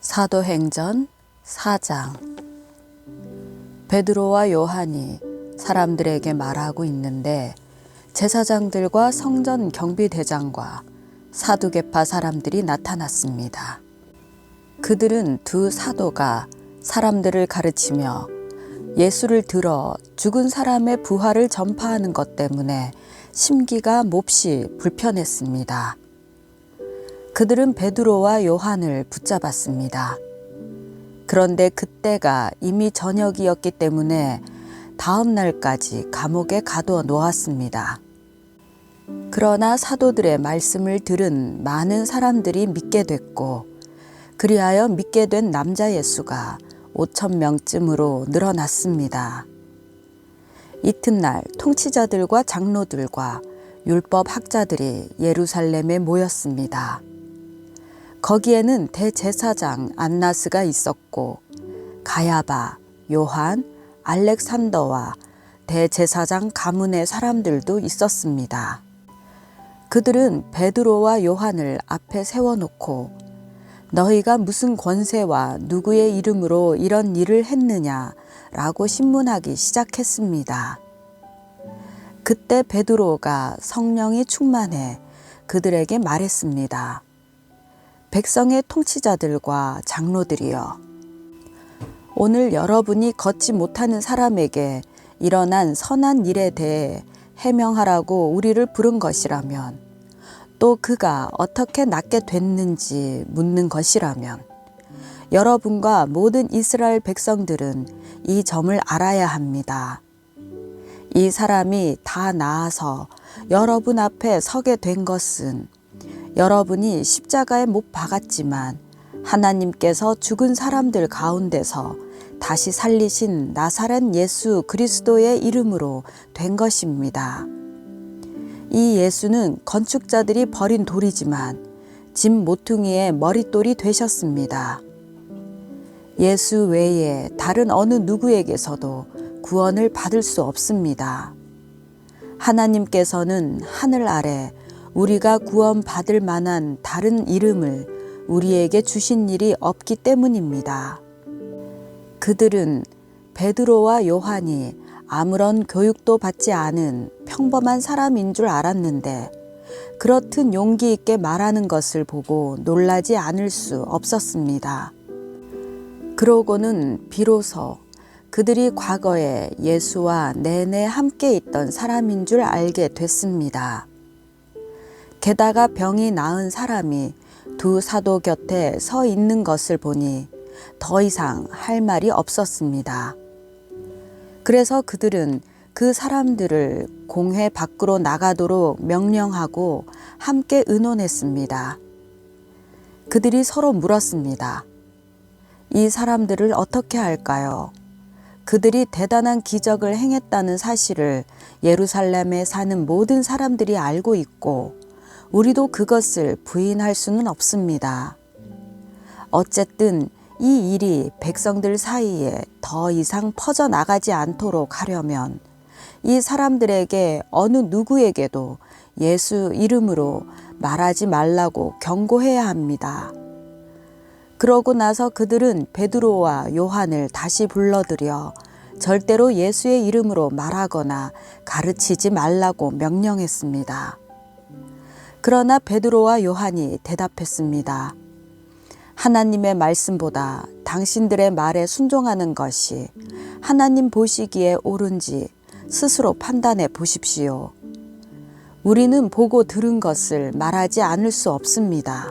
사도행전 4장 베드로와 요한이 사람들에게 말하고 있는데 제사장들과 성전 경비대장과 사두개파 사람들이 나타났습니다. 그들은 두 사도가 사람들을 가르치며 예수를 들어 죽은 사람의 부활을 전파하는 것 때문에 심기가 몹시 불편했습니다. 그들은 베드로와 요한을 붙잡았습니다. 그런데 그때가 이미 저녁이었기 때문에 다음 날까지 감옥에 가두어 놓았습니다. 그러나 사도들의 말씀을 들은 많은 사람들이 믿게 됐고, 그리하여 믿게 된 남자 예수가 5천 명쯤으로 늘어났습니다. 이튿날 통치자들과 장로들과 율법 학자들이 예루살렘에 모였습니다. 거기에는 대제사장 안나스가 있었고 가야바, 요한, 알렉산더와 대제사장 가문의 사람들도 있었습니다. 그들은 베드로와 요한을 앞에 세워놓고 너희가 무슨 권세와 누구의 이름으로 이런 일을 했느냐 라고 신문하기 시작했습니다. 그때 베드로가 성령이 충만해 그들에게 말했습니다. 백성의 통치자들과 장로들이여. 오늘 여러분이 걷지 못하는 사람에게 일어난 선한 일에 대해 해명하라고 우리를 부른 것이라면 또 그가 어떻게 낫게 됐는지 묻는 것이라면 여러분과 모든 이스라엘 백성들은 이 점을 알아야 합니다. 이 사람이 다 나아서 여러분 앞에 서게 된 것은 여러분이 십자가에 못 박았지만 하나님께서 죽은 사람들 가운데서 다시 살리신 나사렛 예수 그리스도의 이름으로 된 것입니다. 이 예수는 건축자들이 버린 돌이지만 집 모퉁이의 머릿돌이 되셨습니다. 예수 외에 다른 어느 누구에게서도 구원을 받을 수 없습니다. 하나님께서는 하늘 아래 우리가 구원받을 만한 다른 이름을 우리에게 주신 일이 없기 때문입니다. 그들은 베드로와 요한이 아무런 교육도 받지 않은 평범한 사람인 줄 알았는데 그렇듯 용기 있게 말하는 것을 보고 놀라지 않을 수 없었습니다. 그러고는 비로소 그들이 과거에 예수와 내내 함께 있던 사람인 줄 알게 됐습니다. 게다가 병이 나은 사람이 두 사도 곁에 서 있는 것을 보니 더 이상 할 말이 없었습니다. 그래서 그들은 그 사람들을 공회 밖으로 나가도록 명령하고 함께 의논했습니다. 그들이 서로 물었습니다. 이 사람들을 어떻게 할까요? 그들이 대단한 기적을 행했다는 사실을 예루살렘에 사는 모든 사람들이 알고 있고 우리도 그것을 부인할 수는 없습니다. 어쨌든 이 일이 백성들 사이에 더 이상 퍼져나가지 않도록 하려면 이 사람들에게 어느 누구에게도 예수 이름으로 말하지 말라고 경고해야 합니다. 그러고 나서 그들은 베드로와 요한을 다시 불러들여 절대로 예수의 이름으로 말하거나 가르치지 말라고 명령했습니다. 그러나 베드로와 요한이 대답했습니다. 하나님의 말씀보다 당신들의 말에 순종하는 것이 하나님 보시기에 옳은지 스스로 판단해 보십시오. 우리는 보고 들은 것을 말하지 않을 수 없습니다.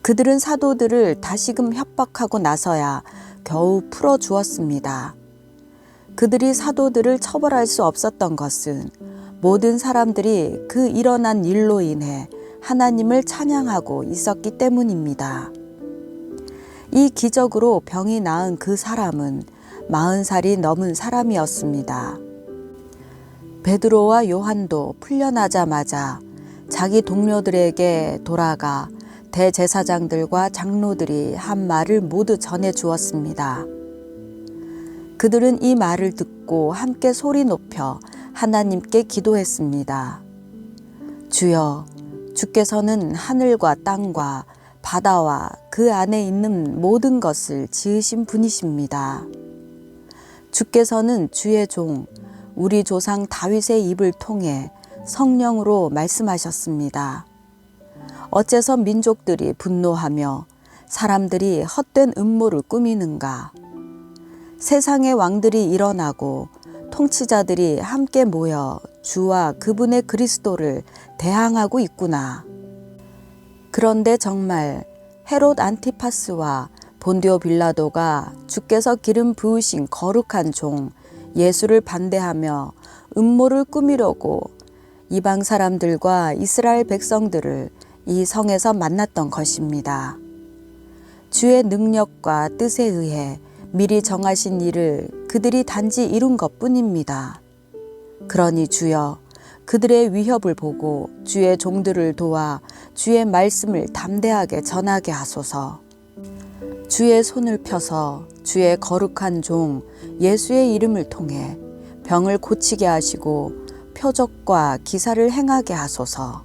그들은 사도들을 다시금 협박하고 나서야 겨우 풀어 주었습니다. 그들이 사도들을 처벌할 수 없었던 것은 모든 사람들이 그 일어난 일로 인해 하나님을 찬양하고 있었기 때문입니다. 이 기적으로 병이 나은 그 사람은 마흔 살이 넘은 사람이었습니다. 베드로와 요한도 풀려나자마자 자기 동료들에게 돌아가 대제사장들과 장로들이 한 말을 모두 전해 주었습니다. 그들은 이 말을 듣고 함께 소리 높여 하나님께 기도했습니다. 주여, 주께서는 하늘과 땅과 바다와 그그 안에 있는 모든 것을 지으신 분이십니다. 주께서는 주의 종, 우리 조상 다윗의 입을 통해 성령으로 말씀하셨습니다. 어째서 민족들이 분노하며 사람들이 헛된 음모를 꾸미는가? 세상의 왕들이 일어나고 통치자들이 함께 모여 주와 그분의 그리스도를 대항하고 있구나. 그런데 정말 헤롯 안티파스와 본디오 빌라도가 주께서 기름 부으신 거룩한 종 예수를 반대하며 음모를 꾸미려고 이방 사람들과 이스라엘 백성들을 이 성에서 만났던 것입니다. 주의 능력과 뜻에 의해 미리 정하신 일을 그들이 단지 이룬 것 뿐입니다. 그러니 주여 그들의 위협을 보고 주의 종들을 도와 주의 말씀을 담대하게 전하게 하소서. 주의 손을 펴서 주의 거룩한 종 예수의 이름을 통해 병을 고치게 하시고 표적과 기사를 행하게 하소서.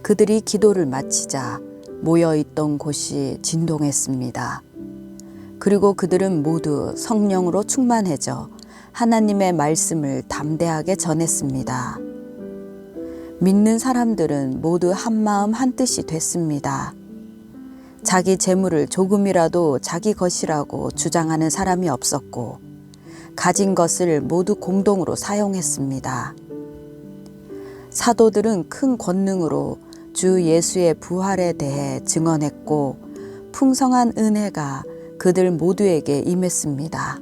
그들이 기도를 마치자 모여 있던 곳이 진동했습니다. 그리고 그들은 모두 성령으로 충만해져 하나님의 말씀을 담대하게 전했습니다. 믿는 사람들은 모두 한마음 한뜻이 됐습니다. 자기 재물을 조금이라도 자기 것이라고 주장하는 사람이 없었고, 가진 것을 모두 공동으로 사용했습니다. 사도들은 큰 권능으로 주 예수의 부활에 대해 증언했고, 풍성한 은혜가 그들 모두에게 임했습니다.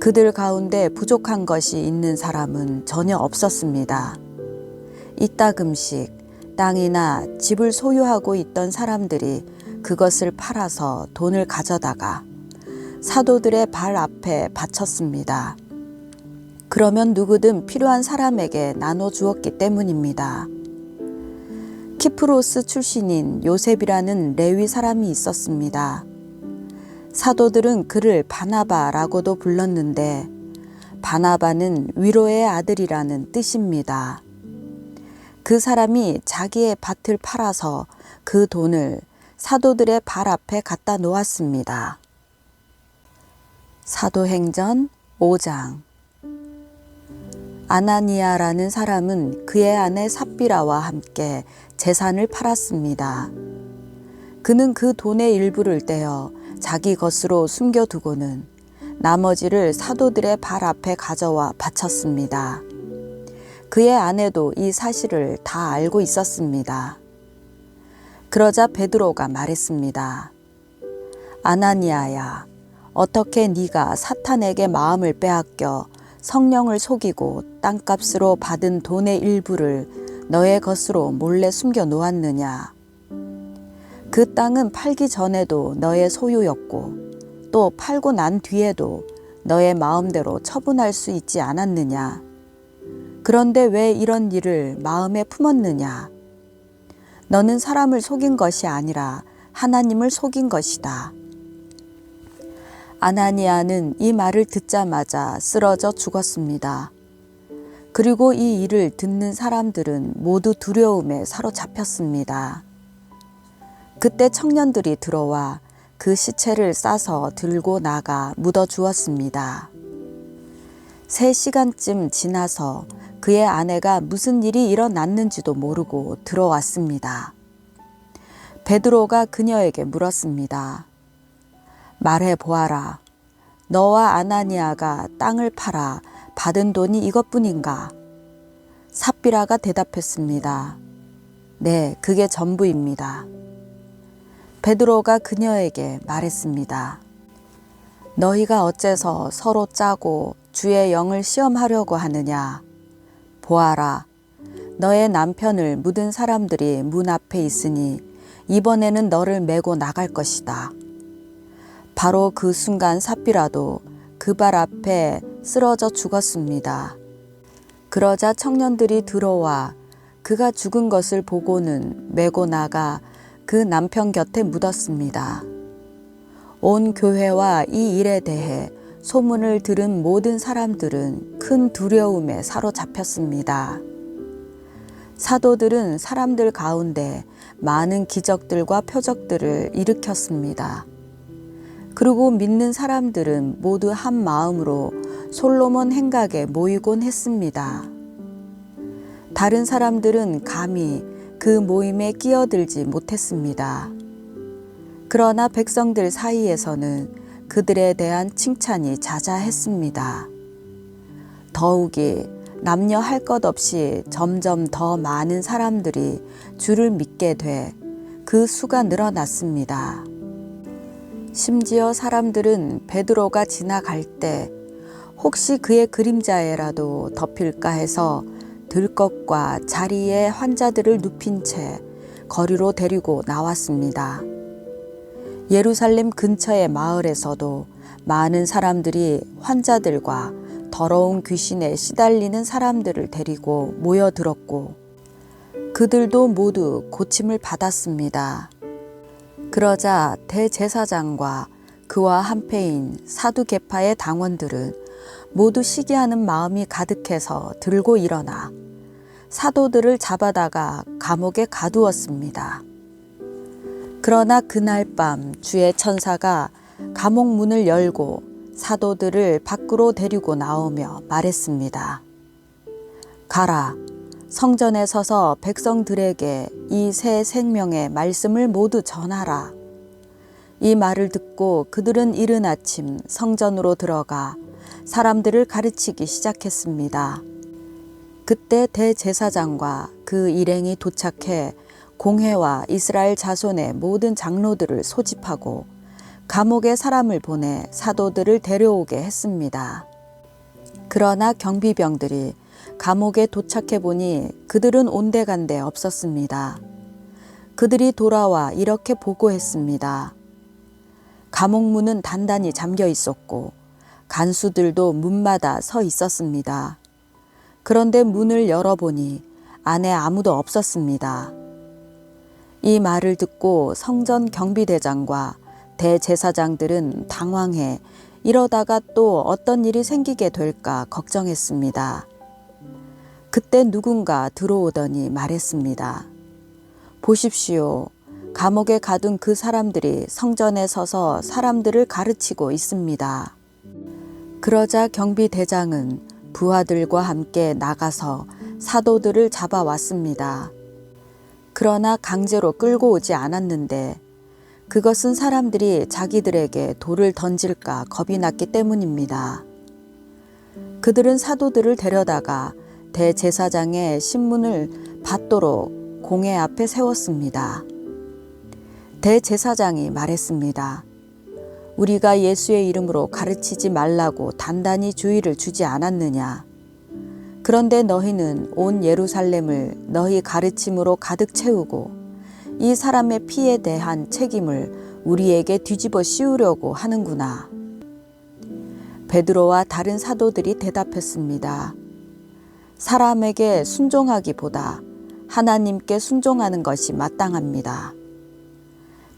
그들 가운데 부족한 것이 있는 사람은 전혀 없었습니다. 이따금씩 땅이나 집을 소유하고 있던 사람들이 그것을 팔아서 돈을 가져다가 사도들의 발 앞에 바쳤습니다. 그러면 누구든 필요한 사람에게 나눠 주었기 때문입니다. 키프로스 출신인 요셉이라는 레위 사람이 있었습니다. 사도들은 그를 바나바라고도 불렀는데 바나바는 위로의 아들이라는 뜻입니다. 그 사람이 자기의 밭을 팔아서 그 돈을 사도들의 발 앞에 갖다 놓았습니다. 사도행전 5장 아나니아라는 사람은 그의 아내 삽비라와 함께 재산을 팔았습니다. 그는 그 돈의 일부를 떼어 자기 것으로 숨겨두고는 나머지를 사도들의 발 앞에 가져와 바쳤습니다. 그의 아내도 이 사실을 다 알고 있었습니다. 그러자 베드로가 말했습니다. 아나니아야, 어떻게 네가 사탄에게 마음을 빼앗겨 성령을 속이고 땅값으로 받은 돈의 일부를 너의 것으로 몰래 숨겨 놓았느냐? 그 땅은 팔기 전에도 너의 소유였고 또 팔고 난 뒤에도 너의 마음대로 처분할 수 있지 않았느냐? 그런데 왜 이런 일을 마음에 품었느냐? 너는 사람을 속인 것이 아니라 하나님을 속인 것이다. 아나니아는 이 말을 듣자마자 쓰러져 죽었습니다. 그리고 이 일을 듣는 사람들은 모두 두려움에 사로잡혔습니다. 그때 청년들이 들어와 그 시체를 싸서 들고 나가 묻어 주었습니다. 세 시간쯤 지나서 그의 아내가 무슨 일이 일어났는지도 모르고 들어왔습니다. 베드로가 그녀에게 물었습니다. 말해 보아라. 너와 아나니아가 땅을 팔아 받은 돈이 이것뿐인가? 삽비라가 대답했습니다. 네, 그게 전부입니다. 베드로가 그녀에게 말했습니다. 너희가 어째서 서로 짜고 주의 영을 시험하려고 하느냐? 보아라. 너의 남편을 묻은 사람들이 문 앞에 있으니 이번에는 너를 메고 나갈 것이다. 바로 그 순간 삽비라도 그 발 앞에 쓰러져 죽었습니다. 그러자 청년들이 들어와 그가 죽은 것을 보고는 메고 나가 그 남편 곁에 묻었습니다. 온 교회와 이 일에 대해 소문을 들은 모든 사람들은 큰 두려움에 사로잡혔습니다. 사도들은 사람들 가운데 많은 기적들과 표적들을 일으켰습니다. 그리고 믿는 사람들은 모두 한 마음으로 솔로몬 행각에 모이곤 했습니다. 다른 사람들은 감히 그 모임에 끼어들지 못했습니다. 그러나 백성들 사이에서는 그들에 대한 칭찬이 자자했습니다. 더욱이 남녀 할 것 없이 점점 더 많은 사람들이 주를 믿게 돼 그 수가 늘어났습니다. 심지어 사람들은 베드로가 지나갈 때 혹시 그의 그림자에라도 덮일까 해서 들것과 자리에 환자들을 눕힌 채 거리로 데리고 나왔습니다. 예루살렘 근처의 마을에서도 많은 사람들이 환자들과 더러운 귀신에 시달리는 사람들을 데리고 모여들었고 그들도 모두 고침을 받았습니다. 그러자 대제사장과 그와 한패인 사두개파의 당원들은 모두 시기하는 마음이 가득해서 들고 일어나 사도들을 잡아다가 감옥에 가두었습니다. 그러나 그날 밤 주의 천사가 감옥 문을 열고 사도들을 밖으로 데리고 나오며 말했습니다. 가라. 성전에 서서 백성들에게 이 새 생명의 말씀을 모두 전하라. 이 말을 듣고 그들은 이른 아침 성전으로 들어가 사람들을 가르치기 시작했습니다. 그때 대제사장과 그 일행이 도착해 공회와 이스라엘 자손의 모든 장로들을 소집하고 감옥에 사람을 보내 사도들을 데려오게 했습니다. 그러나 경비병들이 감옥에 도착해 보니 그들은 온데간데 없었습니다. 그들이 돌아와 이렇게 보고했습니다. 감옥 문은 단단히 잠겨 있었고 간수들도 문마다 서 있었습니다. 그런데 문을 열어보니 안에 아무도 없었습니다. 이 말을 듣고 성전 경비대장과 대제사장들은 당황해 이러다가 또 어떤 일이 생기게 될까 걱정했습니다. 그때 누군가 들어오더니 말했습니다. 보십시오. 감옥에 가둔 그 사람들이 성전에 서서 사람들을 가르치고 있습니다. 그러자 경비대장은 부하들과 함께 나가서 사도들을 잡아왔습니다. 그러나 강제로 끌고 오지 않았는데 그것은 사람들이 자기들에게 돌을 던질까 겁이 났기 때문입니다. 그들은 사도들을 데려다가 대제사장의 신문을 받도록 공회 앞에 세웠습니다. 대제사장이 말했습니다. 우리가 예수의 이름으로 가르치지 말라고 단단히 주의를 주지 않았느냐. 그런데 너희는 온 예루살렘을 너희 가르침으로 가득 채우고 이 사람의 피에 대한 책임을 우리에게 뒤집어 씌우려고 하는구나. 베드로와 다른 사도들이 대답했습니다. 사람에게 순종하기보다 하나님께 순종하는 것이 마땅합니다.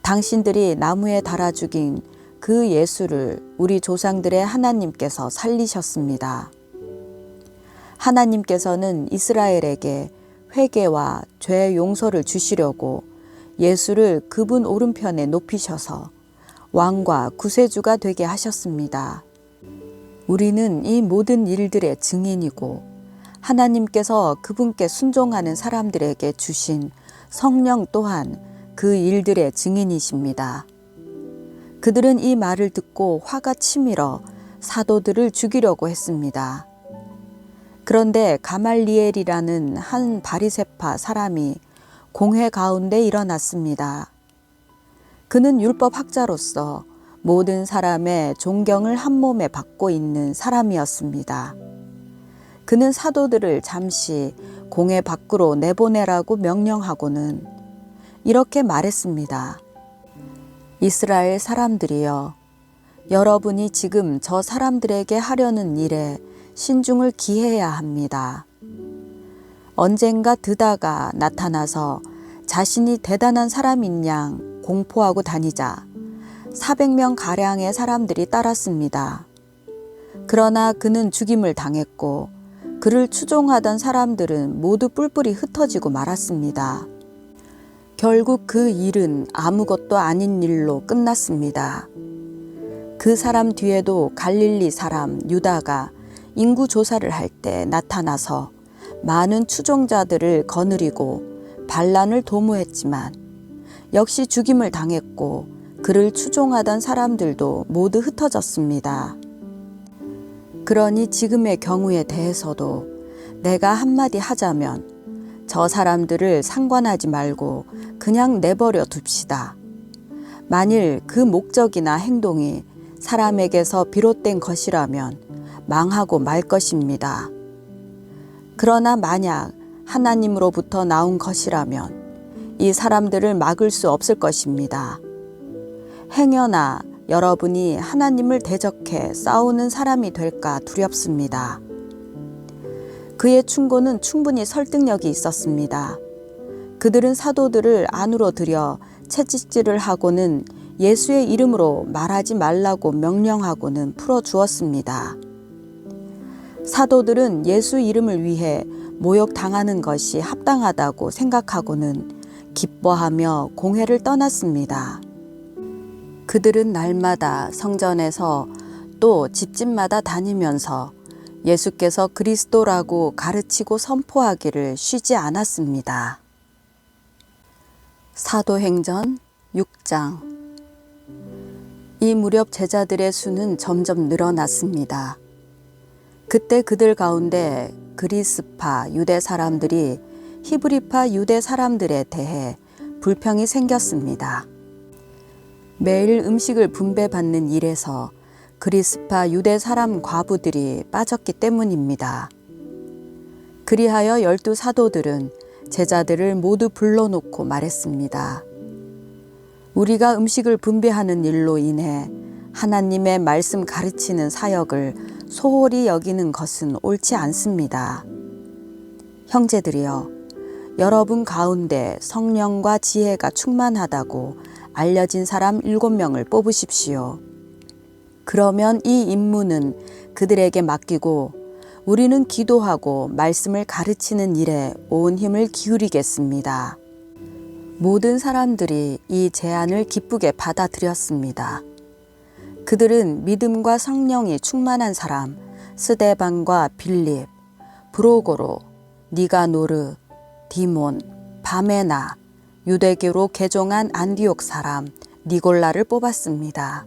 당신들이 나무에 달아 죽인 그 예수를 우리 조상들의 하나님께서 살리셨습니다. 하나님께서는 이스라엘에게 회개와 죄 용서를 주시려고 예수를 그분 오른편에 높이셔서 왕과 구세주가 되게 하셨습니다. 우리는 이 모든 일들의 증인이고 하나님께서 그분께 순종하는 사람들에게 주신 성령 또한 그 일들의 증인이십니다. 그들은 이 말을 듣고 화가 치밀어 사도들을 죽이려고 했습니다. 그런데 가말리엘이라는 한 바리세파 사람이 공회 가운데 일어났습니다. 그는 율법 학자로서 모든 사람의 존경을 한 몸에 받고 있는 사람이었습니다. 그는 사도들을 잠시 공회 밖으로 내보내라고 명령하고는 이렇게 말했습니다. 이스라엘 사람들이여, 여러분이 지금 저 사람들에게 하려는 일에 신중을 기해야 합니다. 언젠가 드다가 나타나서 자신이 대단한 사람인 양 공포하고 다니자 400명 가량의 사람들이 따랐습니다. 그러나 그는 죽임을 당했고 그를 추종하던 사람들은 모두 뿔뿔이 흩어지고 말았습니다. 결국 그 일은 아무것도 아닌 일로 끝났습니다. 그 사람 뒤에도 갈릴리 사람 유다가 인구 조사를 할 때 나타나서 많은 추종자들을 거느리고 반란을 도모했지만 역시 죽임을 당했고 그를 추종하던 사람들도 모두 흩어졌습니다. 그러니 지금의 경우에 대해서도 내가 한마디 하자면 저 사람들을 상관하지 말고 그냥 내버려 둡시다. 만일 그 목적이나 행동이 사람에게서 비롯된 것이라면 망하고 말 것입니다. 그러나 만약 하나님으로부터 나온 것이라면 이 사람들을 막을 수 없을 것입니다. 행여나 여러분이 하나님을 대적해 싸우는 사람이 될까 두렵습니다. 그의 충고는 충분히 설득력이 있었습니다. 그들은 사도들을 안으로 들여 채찍질을 하고는 예수의 이름으로 말하지 말라고 명령하고는 풀어 주었습니다. 사도들은 예수 이름을 위해 모욕당하는 것이 합당하다고 생각하고는 기뻐하며 공회를 떠났습니다. 그들은 날마다 성전에서 또 집집마다 다니면서 예수께서 그리스도라고 가르치고 선포하기를 쉬지 않았습니다. 사도행전 6장 이 무렵 제자들의 수는 점점 늘어났습니다. 그때 그들 가운데 그리스파 유대 사람들이 히브리파 유대 사람들에 대해 불평이 생겼습니다. 매일 음식을 분배받는 일에서 그리스파 유대 사람 과부들이 빠졌기 때문입니다. 그리하여 열두 사도들은 제자들을 모두 불러놓고 말했습니다. 우리가 음식을 분배하는 일로 인해 하나님의 말씀 가르치는 사역을 소홀히 여기는 것은 옳지 않습니다. 형제들이여, 여러분 가운데 성령과 지혜가 충만하다고 알려진 사람 일곱 명을 뽑으십시오. 그러면 이 임무는 그들에게 맡기고 우리는 기도하고 말씀을 가르치는 일에 온 힘을 기울이겠습니다. 모든 사람들이 이 제안을 기쁘게 받아들였습니다. 그들은 믿음과 성령이 충만한 사람 스데반과 빌립, 브로고로, 니가노르, 디몬, 바메나, 유대교로 개종한 안디옥 사람 니골라를 뽑았습니다.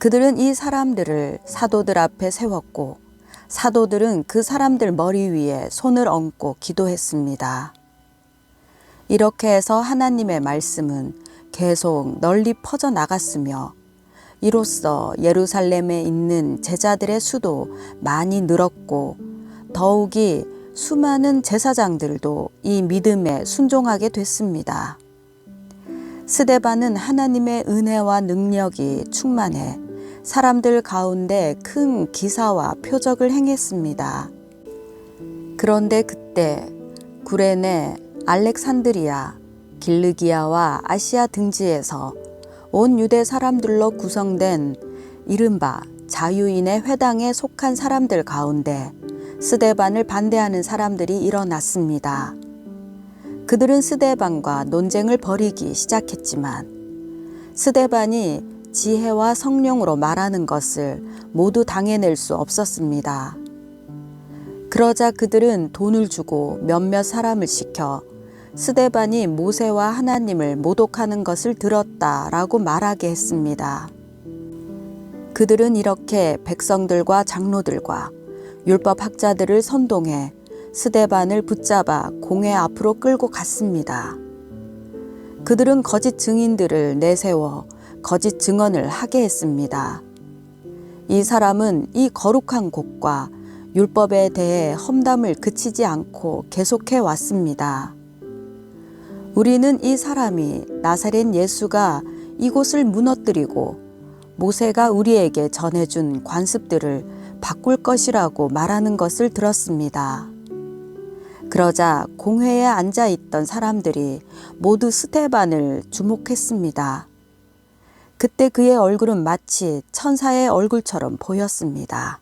그들은 이 사람들을 사도들 앞에 세웠고 사도들은 그 사람들 머리 위에 손을 얹고 기도했습니다. 이렇게 해서 하나님의 말씀은 계속 널리 퍼져 나갔으며 이로써 예루살렘에 있는 제자들의 수도 많이 늘었고 더욱이 수많은 제사장들도 이 믿음에 순종하게 됐습니다. 스데반은 하나님의 은혜와 능력이 충만해 사람들 가운데 큰 기사와 표적을 행했습니다. 그런데 그때 구레네, 알렉산드리아, 길르기아와 아시아 등지에서 온 유대 사람들로 구성된 이른바 자유인의 회당에 속한 사람들 가운데 스데반을 반대하는 사람들이 일어났습니다. 그들은 스데반과 논쟁을 벌이기 시작했지만 스데반이 지혜와 성령으로 말하는 것을 모두 당해낼 수 없었습니다. 그러자 그들은 돈을 주고 몇몇 사람을 시켜 스데반이 모세와 하나님을 모독하는 것을 들었다라고 말하게 했습니다. 그들은 이렇게 백성들과 장로들과 율법 학자들을 선동해 스데반을 붙잡아 공회 앞으로 끌고 갔습니다. 그들은 거짓 증인들을 내세워 거짓 증언을 하게 했습니다. 이 사람은 이 거룩한 곳과 율법에 대해 험담을 그치지 않고 계속해 왔습니다. 우리는 이 사람이 나사렛 예수가 이곳을 무너뜨리고 모세가 우리에게 전해준 관습들을 바꿀 것이라고 말하는 것을 들었습니다. 그러자 공회에 앉아 있던 사람들이 모두 스테반을 주목했습니다. 그때 그의 얼굴은 마치 천사의 얼굴처럼 보였습니다.